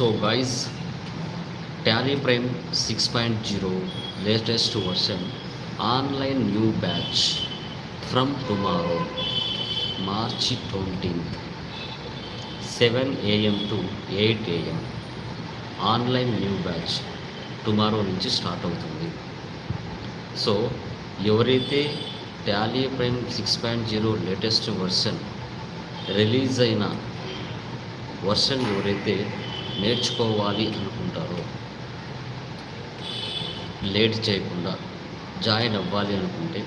So guys Tally Prime six point zero latest version online new batch from tomorrow March twentieth seven AM to eight AM online new batch tomorrow నుంచి start అవుతుంది. So ఎవరైతే Tally Prime six point zero latest version release అయిన version ఎవరైతే నేర్చుకోవాలి అనుకుంటారో. Late చేయకుండా join అవ్వాలి అనుకుంటే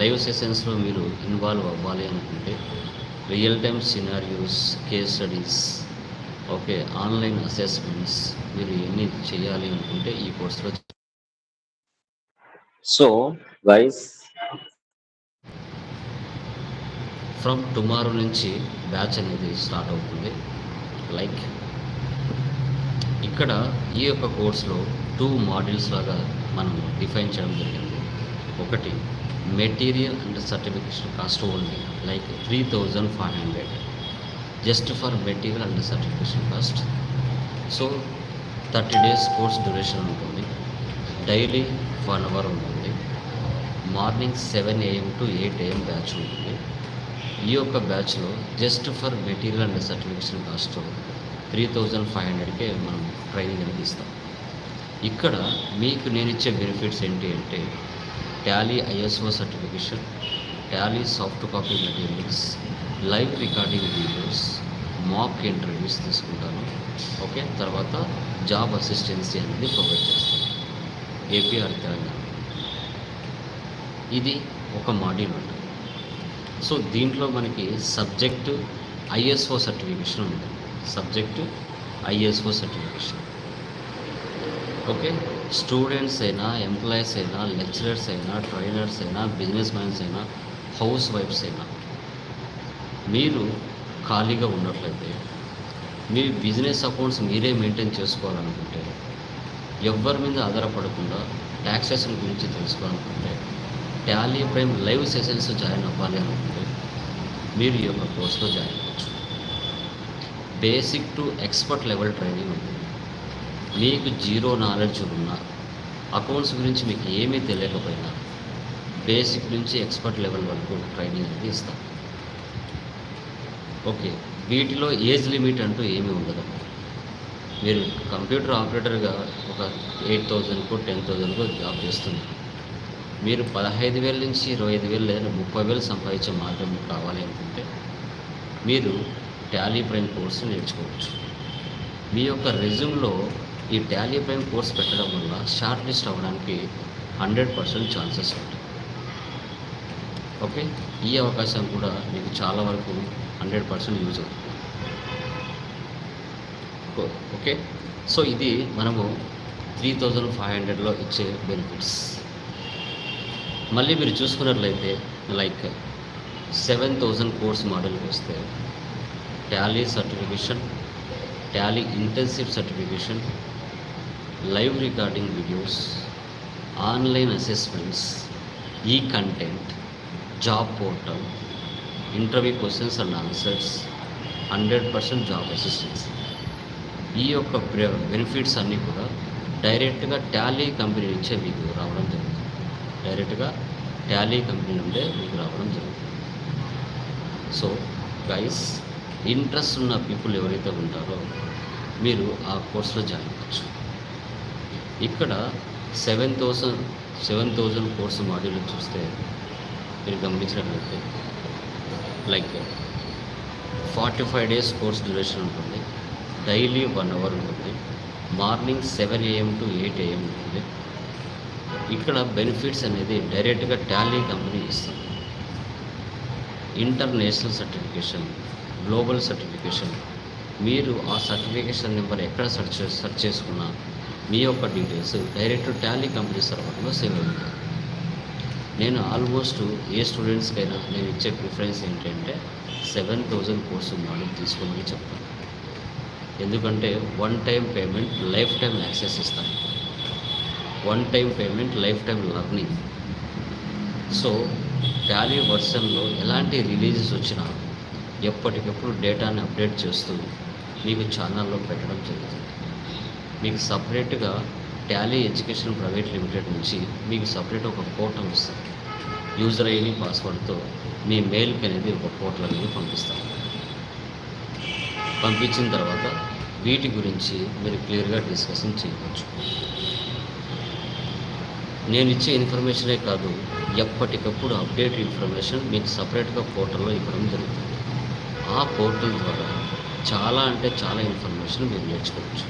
లైవ్ సెషన్స్లో మీరు ఇన్వాల్వ్ అవ్వాలి అనుకుంటే real time scenarios case studies okay online assessments మీరు ఎన్ని చేయాలి అనుకుంటే ఈ కోర్సులో So, guys, ఫ్రమ్ టుమారో నుంచి బ్యాచ్ అనేది స్టార్ట్ అవుతుంది. లైక్ ఇక్కడ ఈ యొక్క కోర్సులో టూ మాడ్యూల్స్ లాగా మనం డిఫైన్ చేయడం జరిగింది. ఒకటి material and certification cost only like three thousand five hundred just for material and certification cost so thirty days course duration ఉంటుంది. డైలీ వన్ అవర్ ఉంటుంది. Morning seven AM to eight AM batch ఉంటుంది. ఈ యొక్క బ్యాచ్లో just for material and certification cost three thousand five హండ్రెడ్కే మనం training అనేది ఇస్తాం. ఇక్కడ మీకు నేను ఇచ్చే బెనిఫిట్స్ ఏంటి అంటే Tally ISO certification Tally soft copy materials live recording videos mock interviews తీసుకుంటాను. ఓకే తర్వాత జాబ్ అసిస్టెన్సీ అనేది ప్రొవైడ్ చేస్తాను. AP or Telangana. ఇది ఒక మాడ్యూల్ ఉంటుంది. సో దీంట్లో మనకి సబ్జెక్టు ఐఎస్ఓ సర్టిఫికేషన్ ఉంది subject ISO certification. Okay? Students అయినా ఎంప్లాయీస్ అయినా లెక్చరర్స్ అయినా ట్రైనర్స్ అయినా బిజినెస్ మ్యాన్స్ అయినా హౌస్ వైఫ్స్ అయినా మీరు ఖాళీగా ఉన్నట్లయితే మీ బిజినెస్ అకౌంట్స్ మీరే మెయింటైన్ చేసుకోవాలనుకుంటే ఎవరి మీద ఆధారపడకుండా ట్యాక్సేషన్ గురించి తెలుసుకోవాలనుకుంటే Tally Prime live sessions join అవ్వాలి అనుకుంటే మీరు ఈ యొక్క కోర్సులో జాయిన్ అవ్వచ్చు basic to expert level training ఉంటుంది మీకు జీరో నాలెడ్జ్ ఉన్నా అకౌంట్స్ గురించి మీకు ఏమీ తెలియకపోయినా బేసిక్ నుంచి ఎక్స్పర్ట్ లెవెల్ వరకు ట్రైనింగ్ అనేది ఇస్తాం. ఓకే వీటిలో ఏజ్ లిమిట్ అంటూ ఏమీ ఉండదు. మీరు కంప్యూటర్ ఆపరేటర్గా ఒక ఎయిట్ థౌజండ్కో టెన్ థౌజండ్కో జాబ్ చేస్తున్నారు. మీరు పదహైదు వేల నుంచి ఇరవై ఐదు వేలు లేదా ముప్పై వేలు సంపాదించే మార్గం కావాలి అనుకుంటే మీరు టాలీ ప్రైమ్ కోర్సు నేర్చుకోవచ్చు. మీ యొక్క రెజ్యూమ్లో ఈ టాలీ ప్రైమ్ కోర్స్ పెట్టడం వల్ల షార్ట్ లిస్ట్ అవ్వడానికి హండ్రెడ్ పర్సెంట్ ఛాన్సెస్ ఉంటాయి. ఓకే? ఈ అవకాశం కూడా మీకు చాలా వరకు హండ్రెడ్ పర్సెంట్ యూజ్ అవుతుంది. ఓకే? సో ఇది మనము త్రీ థౌజండ్ ఫైవ్ హండ్రెడ్లో ఇచ్చే బెనిఫిట్స్. మళ్ళీ మీరు చూసుకున్నట్లయితే లైక్ సెవెన్ థౌజండ్ కోర్స్ మోడల్కి వస్తే Tally certification Tally intensive certification live recording videos online assessments ఈ content job portal interview questions and answers hundred percent job assistance ఈ యొక్క బెనిఫిట్స్ అన్నీ కూడా డైరెక్ట్గా టాలీ కంపెనీ నుంచే మీకు రావడం జరుగుతుంది. డైరెక్ట్గా టాలీ కంపెనీ నుండే మీకు రావడం జరుగుతుంది. సో గైస్ ఇంట్రెస్ట్ ఉన్న పీపుల్ ఎవరైతే ఉంటారో మీరు ఆ కోర్సులో జాయిన్ అవ్వచ్చు. ఇక్కడ seven thousand seven thousand course module చూస్తే మీరు గమనించినట్లయితే like forty five days course duration ఉంటుంది డైలీ వన్ అవర్ ఉంటుంది morning seven AM to eight AM ఉంటుంది. ఇక్కడ బెనిఫిట్స్ అనేది డైరెక్ట్గా టాలీ కంపెనీ ఇస్తుంది. International certification global certification. మీరు ఆ సర్టిఫికేషన్ నెంబర్ ఎక్కడ సెర్చ్ సెర్చ్ చేసుకున్నా మీ యొక్క details direct Tally company సర్వర్లో save అవుతుంది నేను ఆల్మోస్ట్ ఏ స్టూడెంట్స్కైనా నేను ఇచ్చే ప్రిఫరెన్స్ ఏంటంటే సెవెన్ థౌజండ్ కోర్సు మోడల్ తీసుకోమని చెప్తాను. ఎందుకంటే one time payment lifetime access ఇస్తాను one time payment lifetime learning. So Tally వర్షన్లో ఎలాంటి రిలీజెస్ వచ్చినా ఎప్పటికప్పుడు డేటాని అప్డేట్ చేస్తూ మీకు ఛానల్లో పెట్టడం జరుగుతుంది. మీకు సపరేట్గా టాలీ ఎడ్యుకేషన్ ప్రైవేట్ లిమిటెడ్ నుంచి మీకు సపరేట్ ఒక పోర్టల్ వస్తుంది. యూజర్ ఐడి పాస్వర్డ్తో మీ మెయిల్కి అనేది ఒక పోర్టల్ అనేది పంపిస్తాం పంపించిన తర్వాత వీటి గురించి మీరు క్లియర్గా డిస్కషన్ చేయవచ్చు. నేను ఇచ్చే ఇన్ఫర్మేషనే కాదు ఎప్పటికప్పుడు అప్డేట్ ఇన్ఫర్మేషన్ మీకు సపరేట్గా పోర్టల్లో ఇవ్వడం జరుగుతుంది. ఆ పోర్టల్ ద్వారా చాలా అంటే చాలా ఇన్ఫర్మేషన్ మీరు నేర్చుకోవచ్చు.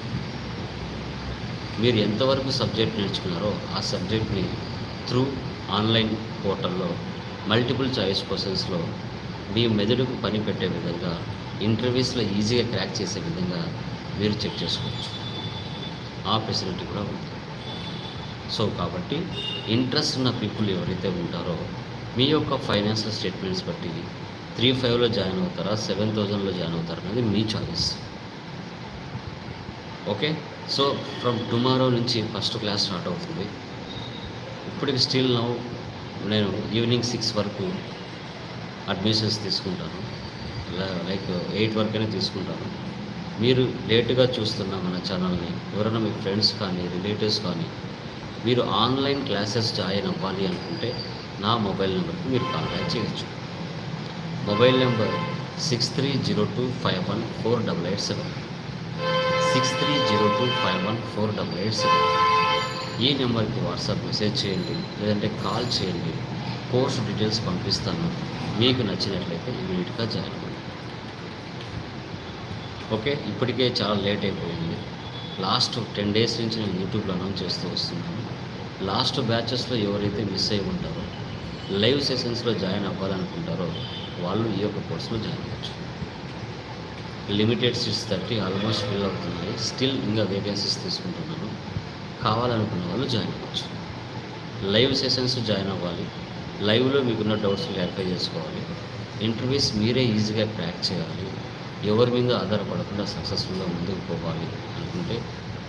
మీరు ఎంతవరకు సబ్జెక్ట్ నేర్చుకున్నారో ఆ సబ్జెక్ట్ని త్రూ ఆన్లైన్ పోర్టల్లో మల్టిపుల్ చాయిస్ క్వశ్చన్స్లో మీ మెదడుకు పని పెట్టే విధంగా ఇంటర్వ్యూస్లో ఈజీగా క్రాక్ చేసే విధంగా మీరు చెక్ చేసుకోవచ్చు. ఆ ఫెసిలిటీ కూడా ఉంది. సో కాబట్టి ఇంట్రెస్ట్ ఉన్న పీపుల్ ఎవరైతే ఉంటారో మీ యొక్క ఫైనాన్షియల్ స్టేట్మెంట్స్ బట్టి త్రీ ఫైవ్లో జాయిన్ అవుతారా? సెవెన్ థౌజండ్లో జాయిన్ అవుతారా అనేది మీ choice okay? So from tomorrow నుంచి ఫస్ట్ క్లాస్ స్టార్ట్ అవుతుంది. ఇప్పటికి స్టిల్ నౌ నేను ఈవినింగ్ సిక్స్ వరకు అడ్మిషన్స్ తీసుకుంటాను. లైక్ ఎయిట్ వరకైనా తీసుకుంటాను. మీరు లేటుగా చూస్తున్న మన ఛానల్ని ఎవరైనా మీ ఫ్రెండ్స్ కానీ రిలేటివ్స్ కానీ మీరు ఆన్లైన్ క్లాసెస్ జాయిన్ అవ్వాలి అనుకుంటే నా మొబైల్ నెంబర్కి మీరు కాంటాక్ట్ చేయొచ్చు. Mobile number six three zero two five one four double eight seven. Six three zero two five one four double eight seven. ఈ నెంబర్కి వాట్సాప్ మెసేజ్ చేయండి లేదంటే కాల్ చేయండి. కోర్సు డీటెయిల్స్ పంపిస్తాను. మీకు నచ్చినట్లయితే ఇమీడియట్గా జాయిన్ అవ్వండి. ఓకే ఇప్పటికే చాలా లేట్ అయిపోయింది. లాస్ట్ టెన్ డేస్ నుంచి నేను యూట్యూబ్లో అనౌన్స్ చేస్తూ వస్తున్నాను. లాస్ట్ బ్యాచెస్లో ఎవరైతే మిస్ అయి ఉంటారో లైవ్ సెషన్స్లో జాయిన్ అవ్వాలనుకుంటారో వాళ్ళు ఈ యొక్క కోర్సులో జాయిన్ అవ్వచ్చు. Limited seats thirty almost fill అవుతున్నాయి. స్టిల్ ఇంకా వేకెన్సీస్ తీసుకుంటున్నాను. కావాలనుకున్న వాళ్ళు జాయిన్ అవ్వచ్చు. లైవ్ సెషన్స్ జాయిన్ అవ్వాలి. లైవ్లో మీకున్న డౌట్స్ క్లారిఫై చేసుకోవాలి. ఇంటర్వ్యూస్ మీరే ఈజీగా క్రాక్ చేయాలి. ఎవరి మీద ఆధారపడకుండా సక్సెస్ఫుల్గా ముందుకు పోవాలి అనుకుంటే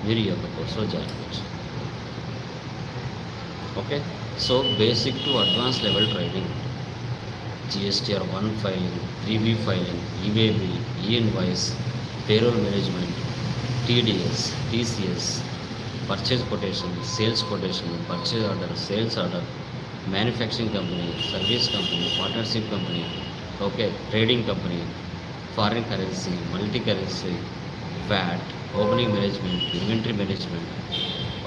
మీరు ఈ యొక్క కోర్సులో జాయిన్ అవ్వచ్చు. Okay? So basic to advanced level driving gstr 1 filing, 3B filing, eBay bill, e-invoice, payroll management, TDS, TCS, purchase quotation, sales quotation, purchase order, sales order, manufacturing company, service company, partnership company, okay, trading company, foreign currency, multi-currency, VAT, opening management, inventory management,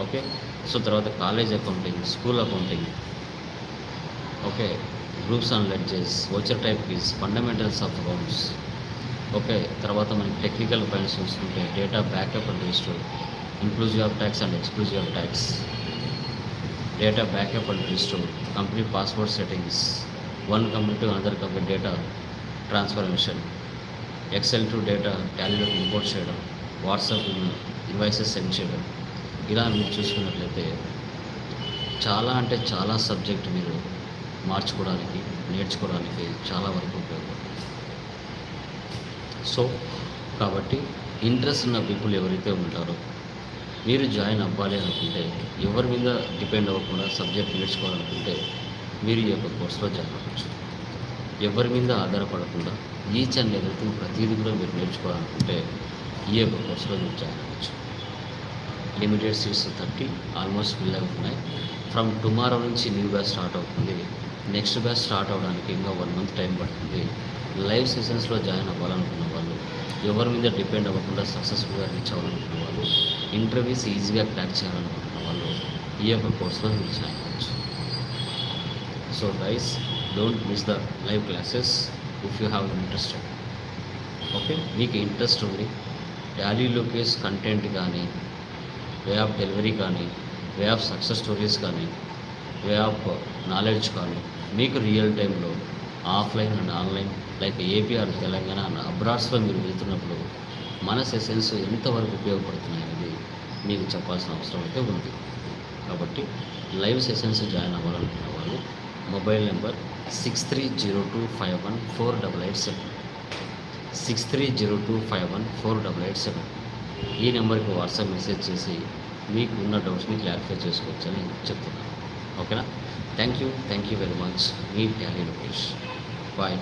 okay? So తర్వాత college accounting school accounting. Okay? Groups and ledgers voucher type fees fundamentals of accounts okay? తర్వాత మనకి technical points చూసుకుంటే data backup and register inclusive of tax and exclusive of tax data backup and register company password settings one company to another company data transformation Excel to data టాలీలోకి import చేయడం WhatsApp invoices send చేయడం. ఇలా మీరు చూసుకున్నట్లయితే చాలా అంటే చాలా subject మీరు మార్చుకోవడానికి నేర్చుకోవడానికి చాలా వరకు ఉపయోగపడుతుంది. సో కాబట్టి ఇంట్రెస్ట్ ఉన్న పీపుల్ ఎవరైతే ఉంటారో మీరు జాయిన్ అవ్వాలి అనుకుంటే ఎవరి మీద డిపెండ్ అవ్వకుండా సబ్జెక్ట్ నేర్చుకోవాలనుకుంటే మీరు ఈ యొక్క కోర్సులో జాయిన్ అవ్వచ్చు. ఎవరి మీద ఆధారపడకుండా ఈచ్ అండ్ ఎవ్రీథింగ్ ప్రతిదీ కూడా మీరు నేర్చుకోవాలనుకుంటే ఈ యొక్క కోర్సులో మీరు జాయిన్ అవ్వచ్చు. Limited seats thirty almost fill అవుతున్నాయి. ఫ్రమ్ టుమారో నుంచి న్యూ బ్యాచ్ స్టార్ట్ అవుతుంది. నెక్స్ట్ బ్యాచ్ స్టార్ట్ అవ్వడానికి ఇంకా వన్ మంత్ టైం పడుతుంది. లైవ్ సెషన్స్లో జాయిన్ అవ్వాలనుకున్న వాళ్ళు ఎవరి మీద డిపెండ్ అవ్వకుండా సక్సెస్ఫుల్గా రీచ్ అవ్వాలనుకున్న వాళ్ళు ఇంటర్వ్యూస్ ఈజీగా క్రాక్ చేయాలనుకుంటున్న వాళ్ళు ఈ యొక్క కోర్సులో మీరు జాయిన్ అవ్వచ్చు. So guys don't miss the live classes if you have interested okay మీకు ఇంట్రెస్ట్ ఉంది. టాలీలోకేస్ కంటెంట్ కానీ వే ఆఫ్ డెలివరీ కానీ వే ఆఫ్ సక్సెస్ స్టోరీస్ కానీ వే ఆఫ్ నాలెడ్జ్ కానీ మీకు రియల్ టైంలో offline and online like AP or Telangana and అబ్రాడ్స్లో మీరు వెళ్తున్నప్పుడు మన సెషన్స్ ఎంతవరకు ఉపయోగపడుతున్నాయి అనేది మీకు చెప్పాల్సిన అవసరం అయితే ఉంది. కాబట్టి లైవ్ సెషన్స్ జాయిన్ అవ్వాలనుకున్న వాళ్ళు mobile number six three zero two five one four double eight seven six three zero two five one four double eight seven ఈ నెంబర్కి వాట్సాప్ మెసేజ్ చేసి మీకు ఉన్న డౌట్స్ని క్లారిఫై చేసుకోవచ్చని చెప్తున్నాను. ఓకేనా? Thank you. Thank you very much. Me Tally Lokesh. Bye.